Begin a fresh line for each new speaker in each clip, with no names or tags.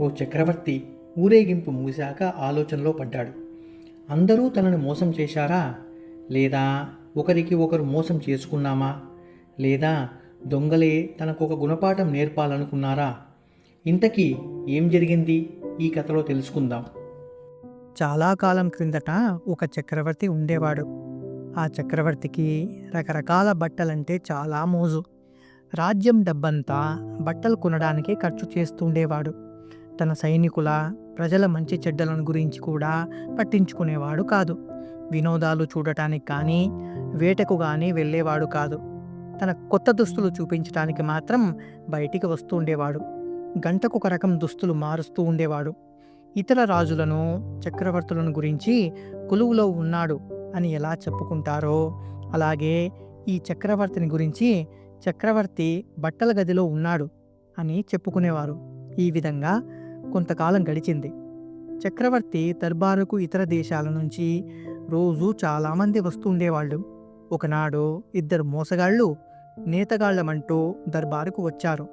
ఓ చక్రవర్తి ఊరేగింపు ముగిశాక ఆలోచనలో పడ్డాడు. అందరూ తనను మోసం చేశారా? లేదా ఒకరికి ఒకరు మోసం చేసుకున్నామా? లేదా దొంగలే తనకు ఒక గుణపాఠం నేర్పాలనుకున్నారా? ఇంతకీ ఏం జరిగింది? ఈ కథలో తెలుసుకుందాం.
చాలా కాలం క్రిందట ఒక చక్రవర్తి ఉండేవాడు. ఆ చక్రవర్తికి రకరకాల బట్టలంటే చాలా మోజు. రాజ్యం డబ్బంతా బట్టలు కొనడానికే ఖర్చు చేస్తుండేవాడు తన సైనికుల ప్రజల మంచి చెడ్డలను గురించి కూడా పట్టించుకునేవాడు కాదు. వినోదాలు చూడటానికి కానీ వేటకు కానీ వెళ్ళేవాడు కాదు. తన కొత్త దుస్తులు చూపించడానికి మాత్రం బయటికి వస్తూ ఉండేవాడు. గంటకు ఒక రకం దుస్తులు మారుస్తూ ఉండేవాడు. ఇతర రాజులను చక్రవర్తులను గురించి కొలువులో ఉన్నాడు అని ఎలా చెప్పుకుంటారో అలాగే ఈ చక్రవర్తిని గురించి చక్రవర్తి బట్టల గదిలో ఉన్నాడు అని చెప్పుకునేవారు. ఈ విధంగా కొంతకాలం గడిచింది. చక్రవర్తి దర్బారుకు ఇతర దేశాల నుంచి రోజు చాలామంది వస్తుండేవాళ్ళు ఒకనాడు ఇద్దరు మోసగాళ్ళు నేతగాళ్ళమంటూ దర్బారుకు వచ్చారు.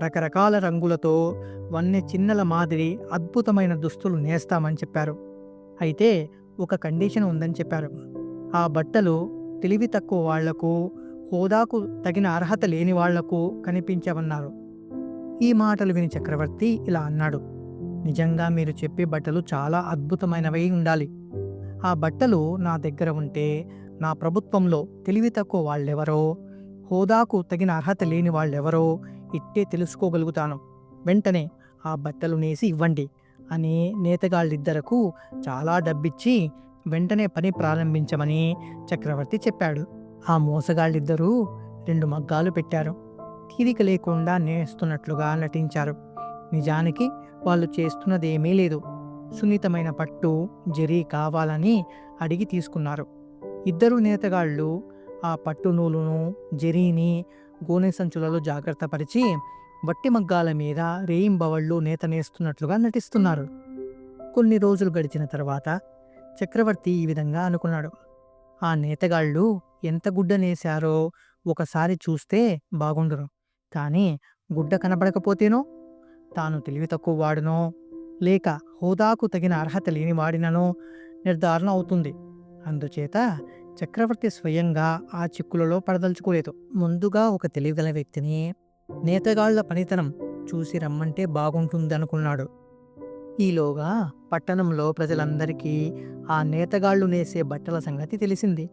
రకరకాల రంగులతో వన్నె చిన్నల మాదిరి అద్భుతమైన దుస్తులు నేస్తామని చెప్పారు. అయితే ఒక కండిషన్ ఉందని చెప్పారు. ఆ బట్టలు తెలివి తక్కువ వాళ్ళకు హోదాకు తగిన అర్హత లేని వాళ్ళకు కనిపించవన్నారు. ఈ మాటలు విని చక్రవర్తి ఇలా అన్నాడు. నిజంగా మీరు చెప్పే బట్టలు చాలా అద్భుతమైనవై ఉండాలి. ఆ బట్టలు నా దగ్గర ఉంటే నా ప్రభుత్వంలో తెలివి తక్కువ వాళ్ళెవరో హోదాకు తగిన అర్హత లేని వాళ్ళెవరో ఇట్టే తెలుసుకోగలుగుతాను. వెంటనే ఆ బట్టలు నేసి ఇవ్వండి అని నేతగాళ్ళిద్దరకు చాలా డబ్బిచ్చి వెంటనే పని ప్రారంభించమని చక్రవర్తి చెప్పాడు. ఆ మోసగాళ్ళిద్దరూ రెండు మగ్గాలు పెట్టారు. తీరిక లేకుండా నేస్తున్నట్లుగా నటించారు. నిజానికి వాళ్ళు చేస్తున్నది ఏమీ లేదు. సున్నితమైన పట్టు జరీ కావాలని అడిగి తీసుకున్నారు. ఇద్దరు నేతగాళ్ళు ఆ పట్టు నూలును జరీని గోనె సంచులలో జాగ్రత్తపరిచి వట్టి మగ్గాల మీద రేయింబవళ్ళు నేత నేస్తున్నట్లుగా నటిస్తున్నారు. కొన్ని రోజులు గడిచిన తర్వాత చక్రవర్తి ఈ విధంగా అనుకున్నాడు. ఆ నేతగాళ్ళు ఎంత గుడ్డ నేశారో ఒకసారి చూస్తే బాగుండరు కానీ గుడ్డ కనబడకపోతేనో తాను తెలివి తక్కువ వాడినో లేక హోదాకు తగిన అర్హత లేని వాడిననో నిర్ధారణ అవుతుంది. అందుచేత చక్రవర్తి స్వయంగా ఆ చిక్కులలో పడదలుచుకోలేదు. ముందుగా ఒక తెలివిగల వ్యక్తిని నేతగాళ్ళ పనితనం చూసి రమ్మంటే బాగుంటుందనుకున్నాడు. ఈలోగా పట్టణంలో ప్రజలందరికీ ఆ నేతగాళ్ళు నేసే బట్టల సంగతి తెలిసింది.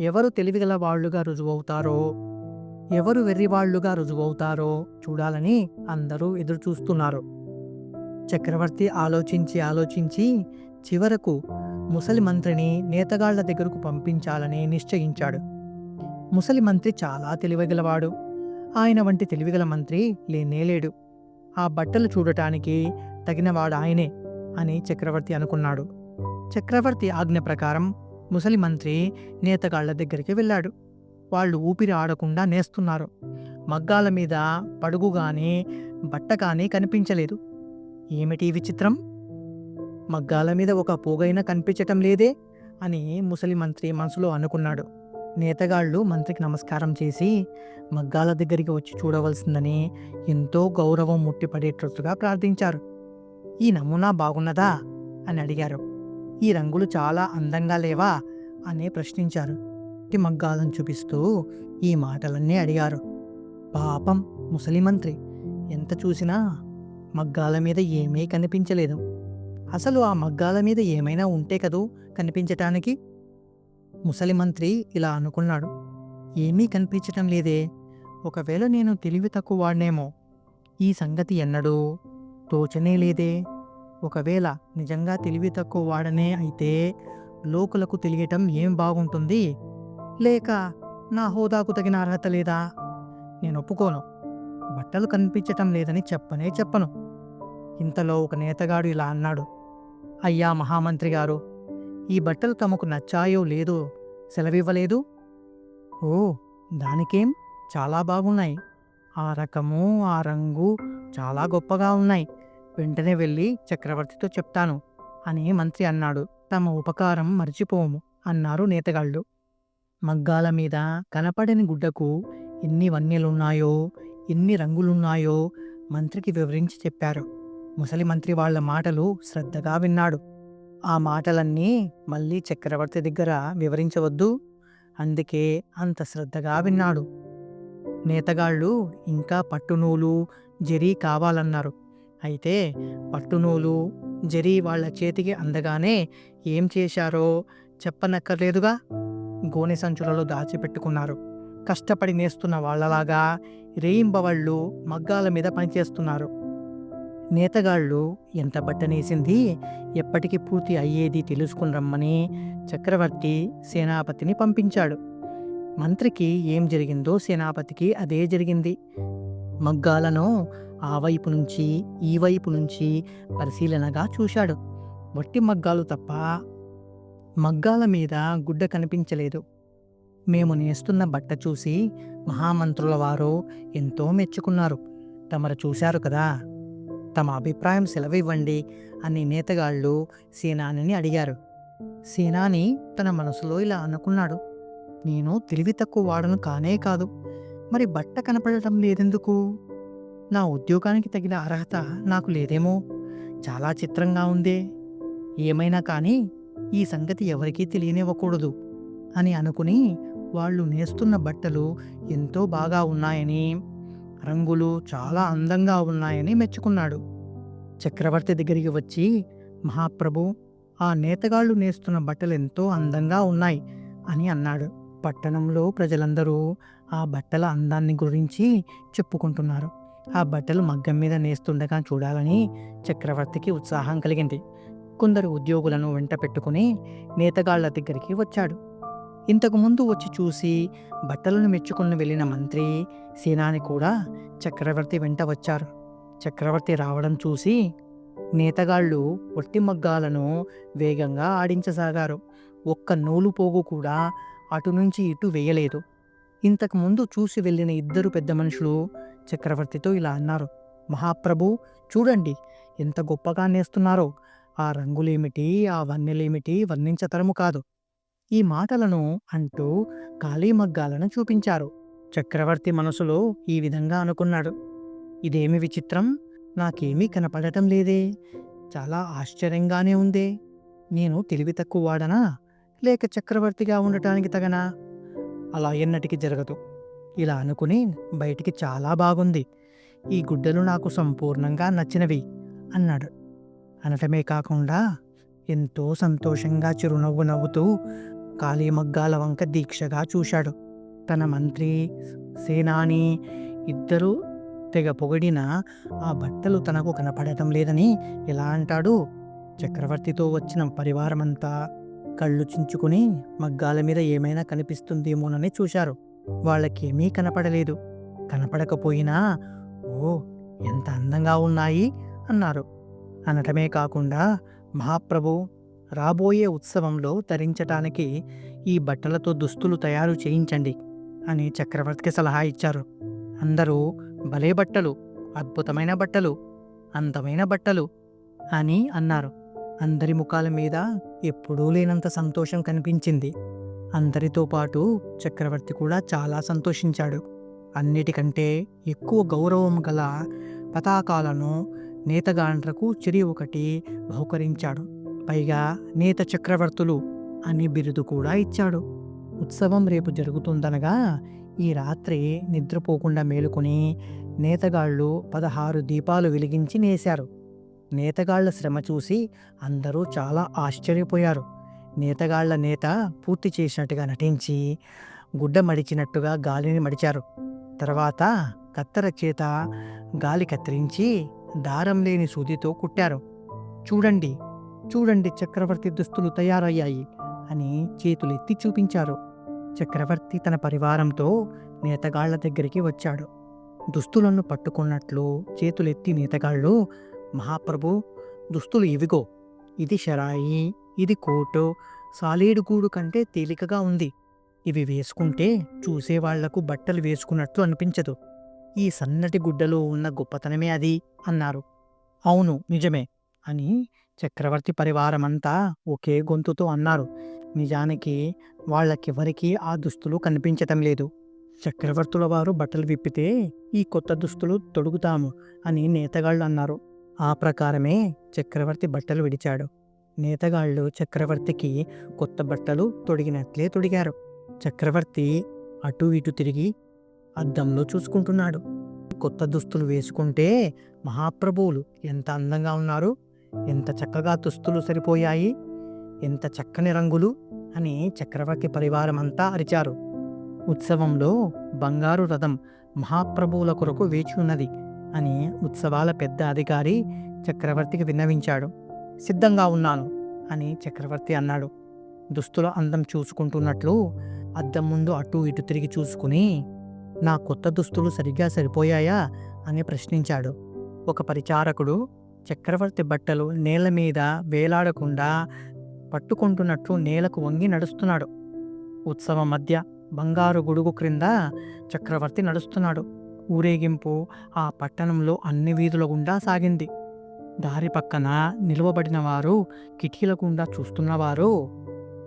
ఎవరు తెలివిగల వాళ్ళుగా రుజువవుతారో ఎవరు వెర్రివాళ్ళుగా రుజువవుతారో చూడాలని అందరూ ఎదురుచూస్తున్నారు. చక్రవర్తి ఆలోచించి ఆలోచించి చివరకు ముసలి మంత్రిని నేతగాళ్ళ దగ్గరకు పంపించాలని నిశ్చయించాడు. ముసలి మంత్రి చాలా తెలివిగలవాడు. ఆయన వంటి తెలివిగల మంత్రి లేనేలేడు ఆ బట్టలు చూడటానికి తగినవాడు ఆయనే అని చక్రవర్తి అనుకున్నాడు. చక్రవర్తి ఆజ్ఞ ప్రకారం ముసలి మంత్రి నేతగాళ్ళ దగ్గరికి వెళ్ళాడు. వాళ్ళు ఊపిరి ఆడకుండా నేస్తున్నారు. మగ్గాల మీద పడుగు కానీ బట్ట కానీ కనిపించలేదు. ఏమిటి విచిత్రం? మగ్గాల మీద ఒక పోగైనా కనిపించటం లేదే అని ముసలి మంత్రి మనసులో అనుకున్నాడు. నేతగాళ్ళు మంత్రికి నమస్కారం చేసి మగ్గాల దగ్గరికి వచ్చి చూడవలసిందని ఎంతో గౌరవం ముట్టిపడేటట్టుగా ప్రార్థించారు. ఈ నమూనా బాగున్నదా? అని అడిగారు. ఈ రంగులు చాలా అందంగా లేవా? అని ప్రశ్నించారు. మట్టి మగ్గాలను చూపిస్తూ ఈ మాటలన్నీ అడిగారు. పాపం ముసలి మంత్రి ఎంత చూసినా మగ్గాల మీద ఏమీ కనిపించలేదు. అసలు ఆ మగ్గాల మీద ఏమైనా ఉంటే కదూ కనిపించటానికి? ముసలి మంత్రి ఇలా అనుకున్నాడు. ఏమీ కనిపించటం లేదే. ఒకవేళ నేను తెలివి తక్కువ వాడినేమో ఈ సంగతి ఎన్నడూ తోచనే లేదే. ఒకవేళ నిజంగా తెలివి తక్కువ వాడనే అయితే లోకులకు తెలియటం ఏం బాగుంటుంది? లేక నా హోదాకు తగిన అర్హత లేదా? నేను ఒప్పుకోను. బట్టలు కనిపించటం లేదని చెప్పనే చెప్పను. ఇంతలో ఒక నేతగాడు ఇలా అన్నాడు. అయ్యా మహామంత్రి గారు ఈ బట్టలు తమకు నచ్చాయో లేదో సెలవివ్వలేదు? ఓ దానికేం? చాలా బాగున్నాయి. ఆ రకము ఆ రంగు చాలా గొప్పగా ఉన్నాయి. వెంటనే వెళ్ళి చక్రవర్తితో చెప్తాను. అని మంత్రి అన్నాడు. తమ ఉపకారం మర్చిపోము అన్నారు నేతగాళ్ళు. మగ్గాల మీద కనపడని గుడ్డకు ఎన్ని వన్యలున్నాయో ఎన్ని రంగులున్నాయో మంత్రికి వివరించి చెప్పారు. ముసలి మంత్రి వాళ్ళ మాటలు శ్రద్ధగా విన్నాడు. ఆ మాటలన్నీ మళ్ళీ చక్రవర్తి దగ్గర వివరించవద్దు. అందుకే అంత శ్రద్ధగా విన్నాడు. నేతగాళ్ళు ఇంకా పట్టునూలు జరీ కావాలన్నారు. అయితే పట్టునూలు జరీ వాళ్ళ చేతికి అందగానే ఏం చేశారో చెప్పనక్కర్లేదుగా? గోనె సంచులలో దాచిపెట్టుకున్నారు. కష్టపడి నేస్తున్న వాళ్ళలాగా రేయింబవళ్ళు మగ్గాల మీద పనిచేస్తున్నారు. నేతగాళ్ళు ఎంత బట్టనేసింది ఎప్పటికీ పూర్తి అయ్యేది తెలుసుకుని రమ్మని చక్రవర్తి సేనాపతిని పంపించాడు. మంత్రికి ఏం జరిగిందో సేనాపతికి అదే జరిగింది. మగ్గాలను ఆ వైపు నుంచి ఈ వైపు నుంచి పరిశీలనగా చూశాడు. వట్టి మగ్గాలు తప్ప మగ్గాల మీద గుడ్డ కనిపించలేదు. మేము నేస్తున్న బట్ట చూసి మహామంత్రుల వారు ఎంతో మెచ్చుకున్నారు. తమరు చూశారు కదా? తమ అభిప్రాయం సెలవివ్వండి అని నేతగాళ్ళు సేనానిని అడిగారు. సేనాని తన మనసులో ఇలా అనుకున్నాడు. నేను తెలివి తక్కువ వాడను కానే కాదు. మరి బట్ట కనపడటం లేదెందుకు? నా ఉద్యోగానికి తగిన అర్హత నాకు లేదేమో? చాలా చిత్రంగా ఉందే. ఏమైనా కానీ ఈ సంగతి ఎవరికీ తెలియనివ్వకూడదు అని అనుకుని వాళ్ళు నేస్తున్న బట్టలు ఎంతో బాగా ఉన్నాయని రంగులు చాలా అందంగా ఉన్నాయని మెచ్చుకున్నాడు. చక్రవర్తి దగ్గరికి వచ్చి మహాప్రభు ఆ నేతగాళ్ళు నేస్తున్న బట్టలు ఎంతో అందంగా ఉన్నాయి అని అన్నాడు. పట్టణంలో ప్రజలందరూ ఆ బట్టల అందాన్ని గురించి చెప్పుకుంటున్నారు. ఆ బట్టలు మగ్గం మీద నేస్తుండగా చూడాలని చక్రవర్తికి ఉత్సాహం కలిగింది. కొందరు ఉద్యోగులను వెంట పెట్టుకుని నేతగాళ్ళ దగ్గరికి వచ్చాడు. ఇంతకు ముందు వచ్చి చూసి బట్టలను మెచ్చుకుని వెళ్ళిన మంత్రి సేనాని కూడా చక్రవర్తి వెంట వచ్చారు. చక్రవర్తి రావడం చూసి నేతగాళ్ళు ఒట్టి మగ్గాలను వేగంగా ఆడించసాగారు. ఒక్క నూలు పోగు కూడా అటు నుంచి ఇటు వేయలేదు. ఇంతకు ముందు చూసి వెళ్ళిన ఇద్దరు పెద్ద మనుషులు చక్రవర్తితో ఇలా అన్నారు. మహాప్రభు చూడండి ఎంత గొప్పగా నేస్తున్నారో. ఆ రంగులేమిటి ఆ వన్నెలేమిటి వర్ణించతరము కాదు. ఈ మాటలను అంటూ ఖాళీ మగ్గాలను చూపించారు. చక్రవర్తి మనసులో ఈ విధంగా అనుకున్నాడు. ఇదేమి విచిత్రం? నాకేమీ కనపడటం లేదే. చాలా ఆశ్చర్యంగానే ఉందే. నేను తెలివి తక్కువ వాడనా? లేక చక్రవర్తిగా ఉండటానికి తగనా? అలా ఎన్నటికి జరగదు. ఇలా అనుకుని బయటికి చాలా బాగుంది. ఈ గుడ్డలు నాకు సంపూర్ణంగా నచ్చినవి అన్నాడు. అనటమే కాకుండా ఎంతో సంతోషంగా చిరునవ్వు నవ్వుతూ కాళీమగ్గాల వంక దీక్షగా చూశాడు. తన మంత్రి సేనాని ఇద్దరూ తెగ పొగిడిన ఆ బట్టలు తనకు కనపడటం లేదని ఎలా అంటాడు? చక్రవర్తితో వచ్చిన పరివారమంతా కళ్ళు చించుకుని మగ్గాల మీద ఏమైనా కనిపిస్తుందేమోనని చూశారు. వాళ్ళకేమీ కనపడలేదు. కనపడకపోయినా ఓ ఎంత అందంగా ఉన్నాయి అన్నారు. అనటమే కాకుండా మహాప్రభు రాబోయే ఉత్సవంలో ధరించటానికి ఈ బట్టలతో దుస్తులు తయారు చేయించండి అని చక్రవర్తికి సలహా ఇచ్చారు. అందరూ భలే బట్టలు అద్భుతమైన బట్టలు అందమైన బట్టలు అని అన్నారు. అందరి ముఖాల మీద ఎప్పుడూ లేనంత సంతోషం కనిపించింది. అందరితో పాటు చక్రవర్తి కూడా చాలా సంతోషించాడు. అన్నిటికంటే ఎక్కువ గౌరవం గల పతాకాలను నేతగాండ్రకు చిరి ఒకటి బహుకరించాడు. పైగా నేత చక్రవర్తులు అని బిరుదు కూడా ఇచ్చాడు. ఉత్సవం రేపు జరుగుతుందనగా ఈ రాత్రి నిద్రపోకుండా మేలుకొని నేతగాళ్ళు పదహారు దీపాలు వెలిగించి నేశారు. నేతగాళ్ళ శ్రమ చూసి అందరూ చాలా ఆశ్చర్యపోయారు. నేతగాళ్ళ నేత పూర్తి చేసినట్టుగా నటించి గుడ్డ మడిచినట్టుగా గాలిని మడిచారు. తర్వాత కత్తెర చేత గాలి కత్తిరించి దారం లేని సూదితో కుట్టారు. చూడండి చూడండి చక్రవర్తి దుస్తులు తయారయ్యాయి అని చేతులెత్తి చూపించారు. చక్రవర్తి తన పరివారంతో నేతగాళ్ళ దగ్గరికి వచ్చాడు. దుస్తులను పట్టుకున్నట్లు చేతులెత్తి నేతగాళ్ళు మహాప్రభు దుస్తులు ఇవిగో. ఇది షరాయి ఇది కోటు సాలీడు గూడు కంటే తేలికగా ఉంది. ఇవి వేసుకుంటే చూసేవాళ్ళకు బట్టలు వేసుకున్నట్లు అనిపించదు. ఈ సన్నటి గుడ్డలో ఉన్న గొప్పతనమే అది అన్నారు. అవును నిజమే అని చక్రవర్తి పరివారమంతా ఒకే గొంతుతో అన్నారు. నిజానికి వాళ్ళకెవరికీ ఆ దుస్తులు కనిపించటం లేదు. చక్రవర్తుల వారు బట్టలు విప్పితే ఈ కొత్త దుస్తులు తొడుగుతాము అని నేతగాళ్ళు అన్నారు. ఆ ప్రకారమే చక్రవర్తి బట్టలు విడిచాడు. నేతగాళ్ళు చక్రవర్తికి కొత్త బట్టలు తొడిగినట్లే తొడిగారు. చక్రవర్తి అటు ఇటు తిరిగి అద్దంలో చూసుకుంటున్నాడు. కొత్త దుస్తులు వేసుకుంటే మహాప్రభువులు ఎంత అందంగా ఉన్నారు ఎంత చక్కగా దుస్తులు సరిపోయాయి ఎంత చక్కని రంగులు అని చక్రవర్తి పరివారం అంతా అరిచారు. ఉత్సవంలో బంగారు రథం మహాప్రభువుల కొరకు వేచి ఉన్నది అని ఉత్సవాల పెద్ద అధికారి చక్రవర్తికి విన్నవించాడు. సిద్ధంగా ఉన్నాను అని చక్రవర్తి అన్నాడు. దుస్తుల అందం చూసుకుంటున్నట్లు అద్దం ముందు అటు ఇటు తిరిగి చూసుకుని నా కొత్త దుస్తులు సరిగ్గా సరిపోయాయా? అని ప్రశ్నించాడు. ఒక పరిచారకుడు చక్రవర్తి బట్టలు నేల మీద వేలాడకుండా పట్టుకుంటున్నట్టు నేలకు వంగి నడుస్తున్నాడు. ఉత్సవం మధ్య బంగారు గొడుగు క్రింద చక్రవర్తి నడుస్తున్నాడు. ఊరేగింపు ఆ పట్టణంలో అన్ని వీధుల గుండా సాగింది. దారి పక్కన నిలువబడిన వారు కిటికీల గుండా చూస్తున్నవారు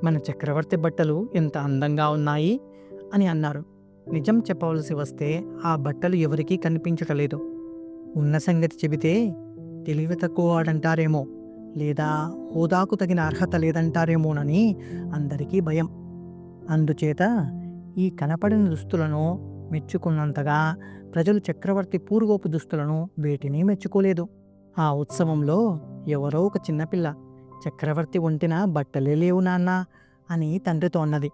మన చక్రవర్తి బట్టలు ఎంత అందంగా ఉన్నాయి అని అన్నారు. నిజం చెప్పవలసి వస్తే ఆ బట్టలు ఎవరికీ కనిపించటలేదు. ఉన్న సంగతి చెబితే తెలివి తక్కువ వాడంటారేమో లేదా హోదాకు తగిన అర్హత లేదంటారేమోనని అందరికీ భయం. అందుచేత ఈ కనపడిన దుస్తులను మెచ్చుకున్నంతగా ప్రజలు చక్రవర్తి పూర్వపు దుస్తులను వేటిని మెచ్చుకోలేదు. ఆ ఉత్సవంలో ఎవరో ఒక చిన్నపిల్ల చక్రవర్తి ఒంటిన బట్టలే లేవు నాన్న అని తండ్రితో అన్నది.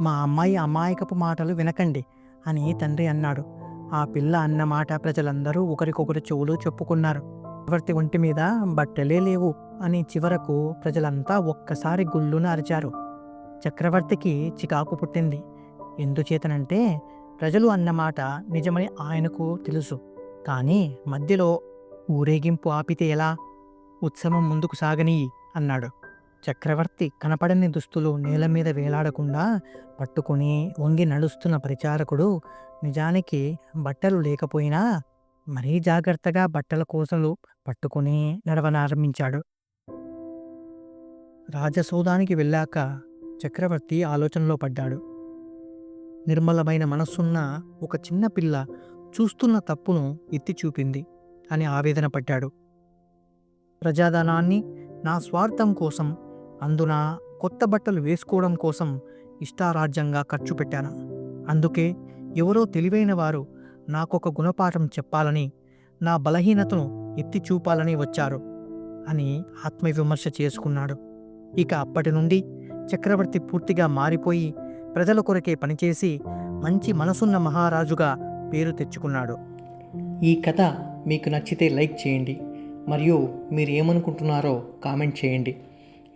మా అమ్మాయి అమాయకపు మాటలు వినకండి అని తండ్రి అన్నాడు. ఆ పిల్ల అన్న మాట ప్రజలందరూ ఒకరికొకరు చెవులు చెప్పుకున్నారు. చక్రవర్తి ఒంటి మీద బట్టలే లేవు అని చివరకు ప్రజలంతా ఒక్కసారి గుళ్ళును అరిచారు. చక్రవర్తికి చికాకు పుట్టింది. ఎందుచేతనంటే ప్రజలు అన్నమాట నిజమని ఆయనకు తెలుసు. కానీ మధ్యలో ఊరేగింపు ఆపితే ఎలా? ఉత్సవం ముందుకు సాగని అన్నాడు. చక్రవర్తి కనపడని దుస్తులు నేల మీద వేలాడకుండా పట్టుకుని వంగి నడుస్తున్న పరిచారకుడు నిజానికి బట్టలు లేకపోయినా మరీ జాగ్రత్తగా బట్టల కోసలు పట్టుకుని నడవనారంభించాడు. రాజసౌదానికి వెళ్ళాక చక్రవర్తి ఆలోచనలో పడ్డాడు. నిర్మలమైన మనస్సున్న ఒక చిన్న పిల్ల చూస్తున్న తప్పును ఎత్తి చూపింది అని ఆవేదన పడ్డాడు. ప్రజాధనాన్ని నా స్వార్థం కోసం అందున కొత్త బట్టలు వేసుకోవడం కోసం ఇష్టారాజ్యంగా ఖర్చు పెట్టాను. అందుకే ఎవరో తెలివైన వారు నాకొక గుణపాఠం చెప్పాలని నా బలహీనతను ఎత్తి చూపాలని వచ్చారు అని ఆత్మవిమర్శ చేసుకున్నాడు. ఇక అప్పటి నుండి చక్రవర్తి పూర్తిగా మారిపోయి ప్రజల కొరకే పనిచేసి మంచి మనసున్న మహారాజుగా పేరు తెచ్చుకున్నాడు.
ఈ కథ మీకు నచ్చితే లైక్ చేయండి. మరియు మీరు ఏమనుకుంటున్నారో కామెంట్ చేయండి.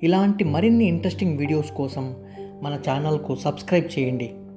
ఇలాంటి మరిన్ని ఇంట్రెస్టింగ్ వీడియోస్ కోసం మన ఛానల్కు సబ్స్క్రైబ్ చేయండి.